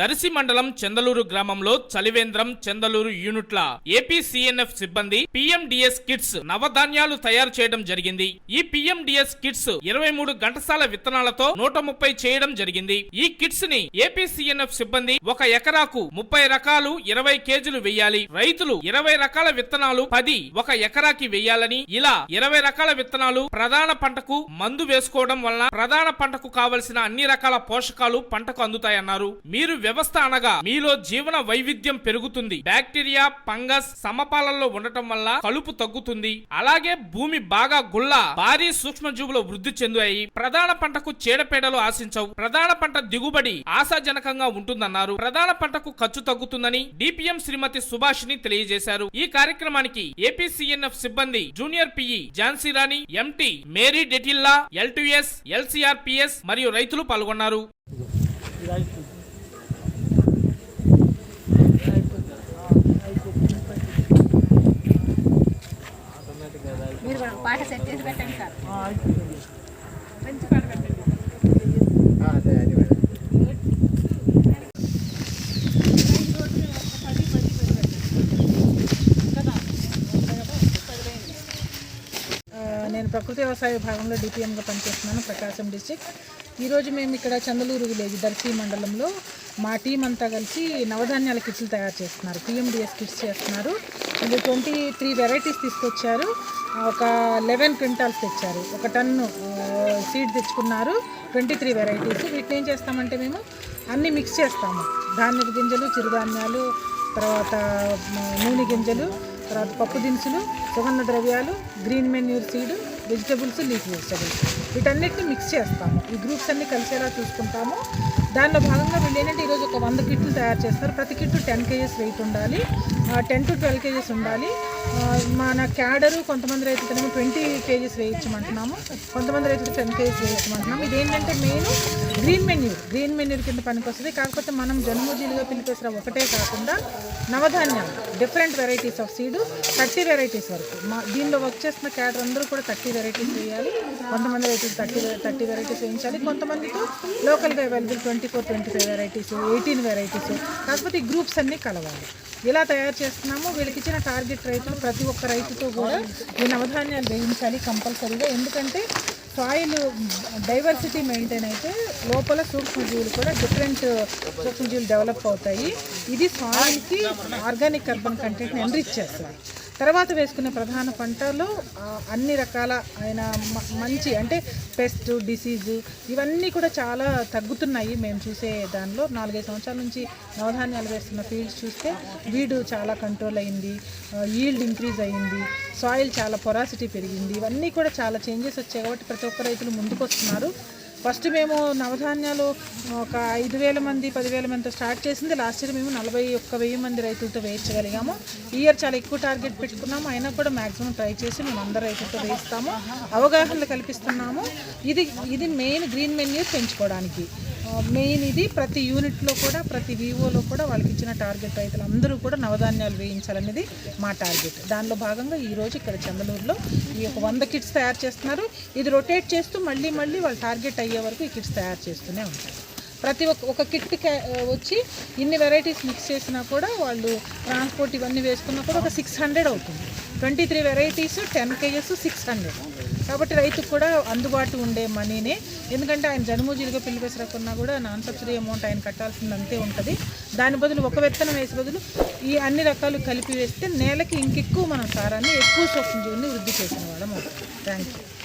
దర్శి మండలం చందలూరు గ్రామంలో చలివేంద్రం చందలూరు యూనిట్ల ఏపీ సిఎన్ఎఫ్ సిబ్బంది పిఎండిఎస్ కిట్స్ నవధాన్యాలు తయారు చేయడం జరిగింది. ఈ పిఎండిఎస్ కిట్స్ ఇరవై మూడు గంటసాల విత్తనాలతో నూట ముప్పై చేయడం జరిగింది. ఈ కిట్స్ని ఏపీ సిఎన్ఎఫ్ సిబ్బంది ఒక ఎకరాకు ముప్పై రకాలు ఇరవై కేజీలు వేయాలి. రైతులు ఇరవై రకాల విత్తనాలు పది ఒక ఎకరాకి వెయ్యాలని ఇలా ఇరవై రకాల విత్తనాలు ప్రధాన పంటకు మందు వేసుకోవడం వలన ప్రధాన పంటకు కావలసిన అన్ని రకాల పోషకాలు పంటకు అందుతాయన్నారు. మీరు వ్యవస్థ అనగా మీలో జీవన వైవిధ్యం పెరుగుతుంది. బ్యాక్టీరియా ఫంగస్ సమపాలల్లో ఉండటం వల్ల కలుపు తగ్గుతుంది. అలాగే భూమి బాగా గుల్ల భారీ సూక్ష్మజీవులు వృద్ధి చెందాయి. ప్రధాన పంటకు చీడపీడలు ఆశించవు. ప్రధాన పంట దిగుబడి ఆశాజనకంగా ఉంటుందన్నారు. ప్రధాన పంటకు ఖర్చు తగ్గుతుందని డిపిఎం శ్రీమతి సుభాషిని తెలియజేశారు. ఈ కార్యక్రమానికి ఏపీసీఎన్ఎఫ్ సిబ్బంది junior PE Jhansi Rani MT Mary డెటిల్లా LTS LCRPS మరియు రైతులు పాల్గొన్నారు మీరు కూడా పాట సెట్ చేసి పెట్టండి సార్. మంచి పాట పెట్టండి. ఆ, నేను ప్రకృతి వ్యవసాయ విభాగంలో డిపిఎంగా పనిచేస్తున్నాను ప్రకాశం డిస్టిక్ ఈరోజు మేము ఇక్కడ చందలూరు విలేజ్ దర్శి మండలంలో మా టీం అంతా కలిసి నవధాన్యాల కిట్లు తయారు చేస్తున్నారు. పిఎండిఎస్ కిట్స్ చేస్తున్నారు. ఇది ట్వంటీ త్రీ వెరైటీస్ తీసుకొచ్చారు. ఒక లెవెన్ క్వింటాల్స్ తెచ్చారు. ఒక టన్ను సీడ్ తెచ్చుకున్నారు. ట్వంటీ త్రీ వెరైటీస్ వీటిని ఏం చేస్తామంటే మేము అన్నీ మిక్స్ చేస్తాము. ధాన్యపు గింజలు చిరుధాన్యాలు తర్వాత నూనె గింజలు తర్వాత పప్పు దినుసులు సుగంధ ద్రవ్యాలు green manure seed vegetables leaf vegetables వీటన్నిటిని మిక్స్ చేస్తాము. ఈ గ్రూప్స్ అన్ని కలిసేలా చూసుకుంటాము. దానిలో భాగంగా వీళ్ళు ఏంటంటే ఈరోజు ఒక వంద కిట్లు తయారు చేస్తారు. ప్రతి కిట్టు టెన్ కేజెస్ వెయిట్ ఉండాలి. టెన్ టు ట్వెల్వ్ కేజెస్ ఉండాలి. మన క్యాడరు కొంతమంది రైతులనేమో ట్వంటీ కేజీస్ వేయించమంటున్నాము కొంతమంది రైతులు టెన్ కేజీస్ వేయించమంటున్నాము. ఇదేంటంటే main green manure green manure కింద పనికొస్తుంది. కాకపోతే మనం జన్మజీలుగా పిలిపేసిన ఒకటే కాకుండా నవధాన్యాలు different varieties of seed thirty varieties వరకు. మా దీనిలో వర్క్ చేస్తున్న క్యాడర్ అందరూ కూడా థర్టీ వెరైటీస్ వేయాలి. కొంతమంది రైతులు థర్టీ థర్టీ వెరైటీస్ వేయించాలి. కొంతమందితో లోకల్గా available twenty four twenty five varieties eighteen varieties కాకపోతే ఈ గ్రూప్స్ అన్నీ కలవాలి. ఇలా తయారు చేస్తున్నాము. వీళ్ళకి ఇచ్చిన టార్గెట్ రైతులు ప్రతి ఒక్క రైతుతో కూడా ఈ నవధాన్యాలు వేయించాలి కంపల్సరీగా. ఎందుకంటే సాయిల్ డైవర్సిటీ మెయింటైన్ అయితే లోపల సూక్ష్మజీవులు కూడా డిఫరెంట్ సూక్ష్మజీవులు డెవలప్ అవుతాయి. ఇది సాయిల్కి ఆర్గానిక్ కార్బన్ కంటెంట్ని ఎన్రిచ్ చేస్తుంది తర్వాత వేసుకునే ప్రధాన పంటలో అన్ని రకాల ఆయన మంచి అంటే పెస్ట్ డిసీజు ఇవన్నీ కూడా చాలా తగ్గుతున్నాయి. మేము చూసే దానిలో నాలుగైదు సంవత్సరాల నుంచి నవధాన్యాలు వేస్తున్న ఫీల్డ్స్ చూస్తే వీడు చాలా కంట్రోల్ అయింది ఈల్డ్ ఇంక్రీజ్ అయింది సాయిల్ చాలా పొరాసిటీ పెరిగింది. ఇవన్నీ కూడా చాలా చేంజెస్ వచ్చాయి కాబట్టి ప్రతి ఒక్క రైతులు ముందుకు వస్తున్నారు ఫస్ట్ మేము నవధాన్యాలు ఒక ఐదు వేల మంది పదివేల మందితో స్టార్ట్ చేసింది. లాస్ట్ ఇయర్ మేము నలభై ఒక్క వెయ్యి మంది రైతులతో వేయించగలిగాము. ఈ ఇయర్ చాలా ఎక్కువ టార్గెట్ పెట్టుకున్నాము. అయినా కూడా మ్యాక్సిమం ట్రై చేసి మేము అందరు రైతులతో వేయిస్తాము. అవగాహనలు కల్పిస్తున్నాము. ఇది ఇది మెయిన్ గ్రీన్ మెన్యూ పెంచుకోవడానికి. మెయిన్ ఇది ప్రతి యూనిట్లో కూడా ప్రతి వివోలో కూడా వాళ్ళకి ఇచ్చిన టార్గెట్ రైతులు అందరూ కూడా నవధాన్యాలు వేయించాలనేది మా టార్గెట్ దానిలో భాగంగా ఈరోజు ఇక్కడ చందలూరులో ఈ యొక్క వంద కిట్స్ తయారు చేస్తున్నారు. ఇది రొటేట్ చేస్తూ మళ్ళీ మళ్ళీ వాళ్ళు టార్గెట్ అయ్యే వరకు ఈ కిట్స్ తయారు చేస్తూనే ఉంటారు. ప్రతి ఒక్క ఒక కిట్ వచ్చి ఇన్ని వెరైటీస్ మిక్స్ చేసినా కూడా వాళ్ళు ట్రాన్స్పోర్ట్ ఇవన్నీ వేసుకున్నా కూడా ఒక సిక్స్ హండ్రెడ్ అవుతుంది. Twenty three varieties ten kgs six hundred. కాబట్టి రైతుకు కూడా అందుబాటు ఉండే మనీనే. ఎందుకంటే ఆయన జన్మూజీలుగా పిల్లి పెసరకున్నా కూడా నాన్ సబ్సిడీ అమౌంట్ ఆయన కట్టాల్సింది అంతే ఉంటుంది. దాని బదులు ఒక విత్తనం వేసే బదులు ఈ అన్ని రకాలు కలిపి వేస్తే నేలకి ఇంకెక్కువ మనం సారాన్ని ఎక్కువ సూక్ష్మజీవుని వృద్ధి చేసిన వాళ్ళం అవుతుంది థ్యాంక్ యూ